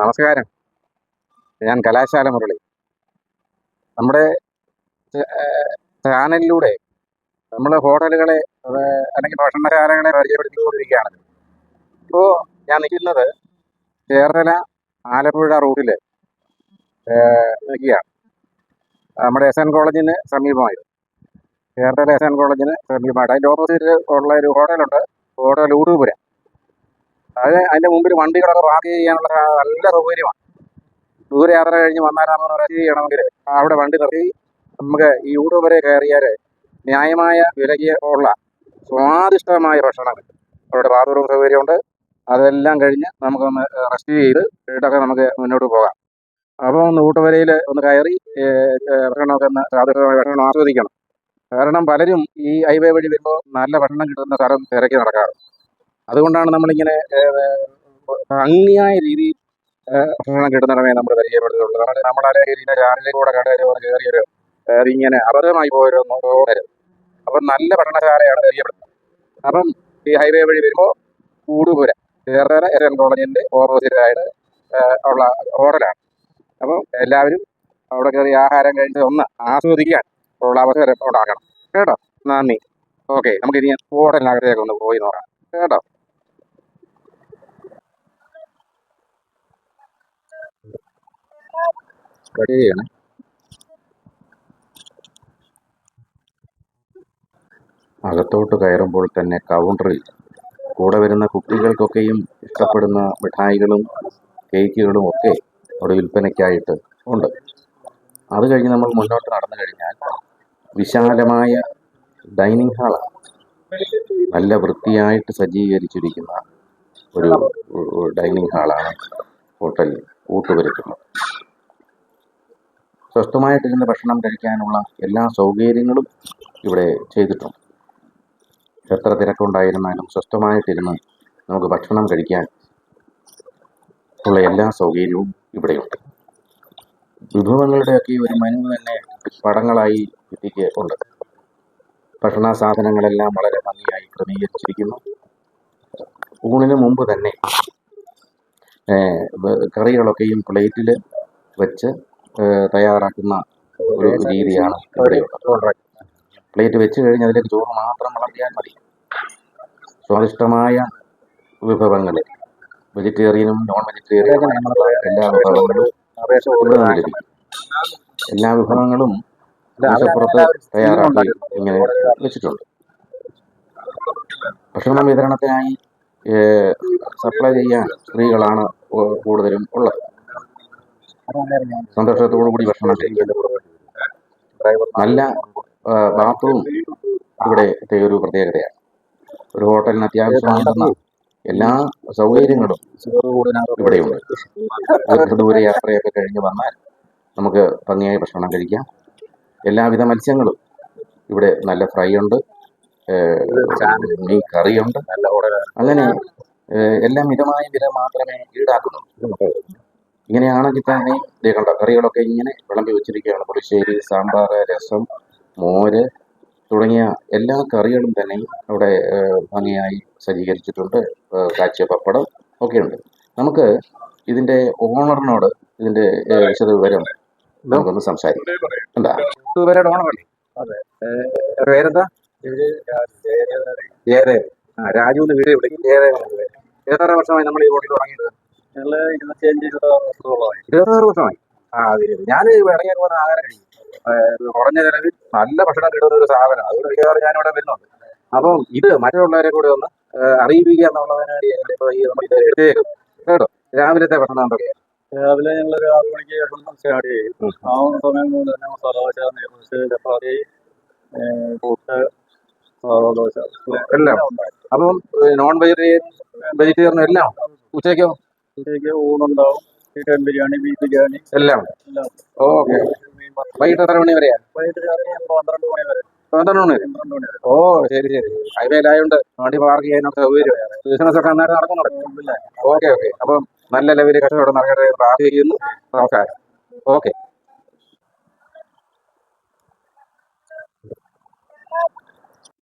നമസ്കാരം. ഞാൻ കലാശാല മുരളി. നമ്മുടെ ചാനലിലൂടെ നമ്മൾ ഹോട്ടലുകളെ അല്ലെങ്കിൽ ഭക്ഷണശാലകളെ പരിചയപ്പെടുത്തിക്കൊണ്ടിരിക്കുകയാണ്. ഇപ്പോൾ ഞാൻ നിൽക്കുന്നത് കേരള ആലപ്പുഴ റൂട്ടിൽ നിൽക്കുകയാണ്. നമ്മുടെ എസ് എൻ കോളേജിന് സമീപമായിരുന്നു കേരള എസ് എൻ കോളേജിന് സമീപമായിട്ട്. അതിന്റെ ഓപ്പോസിറ്റ് ഉള്ള ഒരു ഹോട്ടലുണ്ട്. ഹോട്ടൽ ഊടുപുര അത് അതിന്റെ മുമ്പിൽ വണ്ടികളൊക്കെ പാർക്ക് ചെയ്യാനുള്ള നല്ല സൗകര്യമാണ്. ദൂരയാത്ര കഴിഞ്ഞ് വന്നാലാണെന്ന് റെസ്റ്റ് ചെയ്യണമെങ്കിൽ അവിടെ വണ്ടി നിർത്തി നമുക്ക് ഈ യൂട്യൂബ് വരെ കയറിയാൽ ന്യായമായ വിലയ്ക്ക് സ്വാദിഷ്ടമായ ഭക്ഷണം അവിടെ ബാത്റൂം സൗകര്യമുണ്ട്. അതെല്ലാം കഴിഞ്ഞ് നമുക്കൊന്ന് റെസ്റ്റ് ചെയ്ത് വീട്ടൊക്കെ നമുക്ക് മുന്നോട്ട് പോകാം. അപ്പോൾ ഒന്ന് ഊട്ടുവരയിൽ ഒന്ന് കയറി ഭക്ഷണമൊക്കെ ഒന്ന് സ്വാദിഷ്ടമായ ഭക്ഷണം ആസ്വദിക്കണം. കാരണം പലരും ഈ ഹൈവേ വഴി വരുമ്പോൾ നല്ല ഭക്ഷണം കിട്ടുന്ന സ്ഥലം തിരക്കി നടക്കാറ് അതുകൊണ്ടാണ് നമ്മളിങ്ങനെ ഭംഗിയായ രീതിയിൽ ഭക്ഷണം കിട്ടുന്നിടമേ നമ്മൾ പരിചയപ്പെടുത്തുള്ളൂ നമ്മുടെ നമ്മളെ കൂടെ ചാനലിലൂടെ കടയിലൂടെ കയറിയൊരു ഇങ്ങനെ അബദ്ധമായി പോയൊരു തോന്നരുത് അപ്പം നല്ല ഭക്ഷണശാലയാണ് പരിചയപ്പെടുത്തുന്നത്. അപ്പം ഈ ഹൈവേ വഴി വരുമ്പോൾ കൂടുപുര ചേർത്തല എരൻ കോളേജിന്റെ കോളേജിന്റെ ഓപ്പോസിറ്റ് ആയിട്ട് ഏഹ്, ഉള്ള ഹോട്ടലാണ്. അപ്പം എല്ലാവരും അവിടെ കയറി ആഹാരം കഴിച്ച് ഒന്ന് ആസ്വദിക്കാൻ ഉള്ള അവസരം ഉണ്ടാക്കണം. കേട്ടോ? നന്ദി. ഓക്കെ നമുക്ക് ഇനി ഹോട്ടലിനകത്തേക്ക് ഒന്ന് പോയി നോക്കാം. കേട്ടോ? കട്ട് ചെയ്യണം അകത്തോട്ട് കയറുമ്പോൾ തന്നെ കൗണ്ടറിൽ കൂടെ വരുന്ന കുട്ടികൾക്കൊക്കെയും ഇഷ്ടപ്പെടുന്ന മിഠായികളും കേക്കുകളും ഒക്കെ അവിടെ വിൽപ്പനയ്ക്കായിട്ട് ഉണ്ട്. അത് കഴിഞ്ഞ് നമ്മൾ മുന്നോട്ട് നടന്നു കഴിഞ്ഞാൽ വിശാലമായ ഡൈനിങ് ഹാളാണ് നല്ല വൃത്തിയായിട്ട് സജ്ജീകരിച്ചിരിക്കുന്ന ഒരു ഡൈനിങ് ഹാളാണ് ഹോട്ടൽ ഊട്ടുപുരയ്ക്കുള്ളത്. സ്വസ്ഥമായിട്ടിരുന്ന് ഭക്ഷണം കഴിക്കാനുള്ള എല്ലാ സൗകര്യങ്ങളും ഇവിടെ ചെയ്തിട്ടുണ്ട്. എത്ര തിരക്കുണ്ടായിരുന്നാലും സ്വസ്ഥമായിട്ടിരുന്ന് നമുക്ക് ഭക്ഷണം കഴിക്കാൻ ഉള്ള എല്ലാ സൗകര്യവും ഇവിടെയുണ്ട്. വിഭവങ്ങളുടെയൊക്കെ ഒരു മനു തന്നെ പടങ്ങളായി ഭിത്തിക്ക് ഉണ്ട് ഭക്ഷണ സാധനങ്ങളെല്ലാം വളരെ ഭംഗിയായി ക്രമീകരിച്ചിരിക്കുന്നു. ഊണിന് മുമ്പ് തന്നെ കറികളൊക്കെയും പ്ലേറ്റിൽ വെച്ച് തയ്യാറാക്കുന്ന ഒരു രീതിയാണ് ഇവിടെയുള്ളത് പ്ലേറ്റ് വെച്ച് കഴിഞ്ഞ് അതിലേക്ക് ചോറ് മാത്രം വളർത്തിയാൽ മതി. സ്വാദിഷ്ടമായ വിഭവങ്ങൾ വെജിറ്റേറിയനും നോൺ വെജിറ്റേറിയനും എല്ലാ വിഭവങ്ങളും ഇവിടെ നിന്ന് ലഭിക്കും. എല്ലാ വിഭവങ്ങളും മേശപ്പുറത്ത് തയ്യാറാക്കി ഇങ്ങനെ വെച്ചിട്ടുണ്ട്. ഭക്ഷണ വിതരണത്തിനായി സപ്ലൈ ചെയ്യാൻ സ്ത്രീകളാണ് കൂടുതലും ഉള്ളത്. സന്തോഷത്തോടു കൂടി ഭക്ഷണം നല്ല ബാത്റൂം ഇവിടെ ഒരു പ്രത്യേകതയാണ്. ഒരു ഹോട്ടലിന് അത്യാവശ്യമായിരുന്ന എല്ലാ സൗകര്യങ്ങളും ഇവിടെയുണ്ട്. ദീർഘദൂര യാത്രയൊക്കെ കഴിഞ്ഞ് വന്നാൽ നമുക്ക് ഭംഗിയായി ഭക്ഷണം കഴിക്കാം. എല്ലാവിധ മത്സ്യങ്ങളും ഇവിടെ നല്ല ഫ്രൈ ഉണ്ട് കറിയുണ്ട്. അങ്ങനെ എല്ലാം മിതമായ വില മാത്രമേ ഈടാക്കുന്നുള്ളൂ. ഇങ്ങനെയാണെങ്കിൽ തന്നെ ദേ കണ്ടോ കറികളൊക്കെ ഇങ്ങനെ വിളമ്പി വെച്ചിരിക്കുകയാണ്. പുളിശ്ശേരി സാമ്പാർ രസം മോര് തുടങ്ങിയ എല്ലാ കറികളും തന്നെ അവിടെ ഭംഗിയായി സജ്ജീകരിച്ചിട്ടുണ്ട്. കാച്ചിയ പപ്പടം ഒക്കെയുണ്ട്. നമുക്ക് ഇതിന്റെ ഓണറിനോട് ഇതിന്റെ വിശദ വിശദവിവരം നമുക്കൊന്ന് സംസാരിക്കാം. എന്താ? ഇവരുടെ ഓണറല്ലേ അതെ. പേരെന്താ? ജയദേവ് ആ രാജു എന്ന് വീട് വിളിക്കും ജയദേവ്. എത്ര വർഷമായി നമ്മൾ ഈ ഹോട്ടലിൽ തുടങ്ങിയിട്ട് ഇരുപത്താറ് വർഷമായി ആ ഞാൻ ഇടയ്ക്ക് പോകുന്ന ആഹാരം കഴിക്കും. കുറഞ്ഞ ചെലവിൽ നല്ല ഭക്ഷണം കിട്ടുന്ന ഒരു സ്ഥാപനം അതുകൊണ്ട് മിക്കവാറും ഞാനിവിടെ വരുന്നുണ്ട്. അപ്പം ഇത് മറ്റുള്ളവരെ കൂടെ ഒന്ന് അറിയിപ്പിക്കുക എന്നുള്ളതിന് വേണ്ടി ഈ നമ്മൾ ഇത് എടുത്തേക്കും കേട്ടോ? രാവിലത്തെ ഭക്ഷണം എന്തൊക്കെയാണ് രാവിലെ ഞങ്ങൾ ഒരു ആറു മണിക്ക് ഭക്ഷണം സ്റ്റാർട്ട് ചെയ്യും. ആ സമയം കൊണ്ട് തന്നെ മസാല ദോശ നെയ്റോസ് ചപ്പാത്തി കൂട്ട് ദോശ. എല്ലാം. അപ്പം നോൺ വെജിറ്റേറിയൻ വെജിറ്റേറിയൻ എല്ലാം ഉച്ചയ്ക്ക്? ഊണുണ്ടാവും ചിക്കൻ ബിരിയാണി ബീഫ് ബിരിയാണി. എല്ലാം. എല്ലാം. ഓക്കെ. മീൻ വറുത്തത്. വൈകിട്ട് എത്ര മണി വരെയാ? വൈകിട്ട് രാത്രി പന്ത്രണ്ട് മണി വരെ. പന്ത്രണ്ട് മണി വരെ? പന്ത്രണ്ട് മണി വരെ. ഓ ശരി ശരി. ഹൈവേയിലായോണ്ട് വണ്ടി പാർക്ക് ചെയ്യാനൊക്കെ സൗകര്യം ബിസിനസ് ഒക്കെ അന്നേരം നടക്കുന്നുണ്ട് ഓക്കെ ഓക്കെ. അപ്പം നല്ല ലെവലിൽ കച്ചവടം നടക്കട്ടെ പ്രാർത്ഥിക്കുന്നു നമസ്കാരം. ഓക്കെ.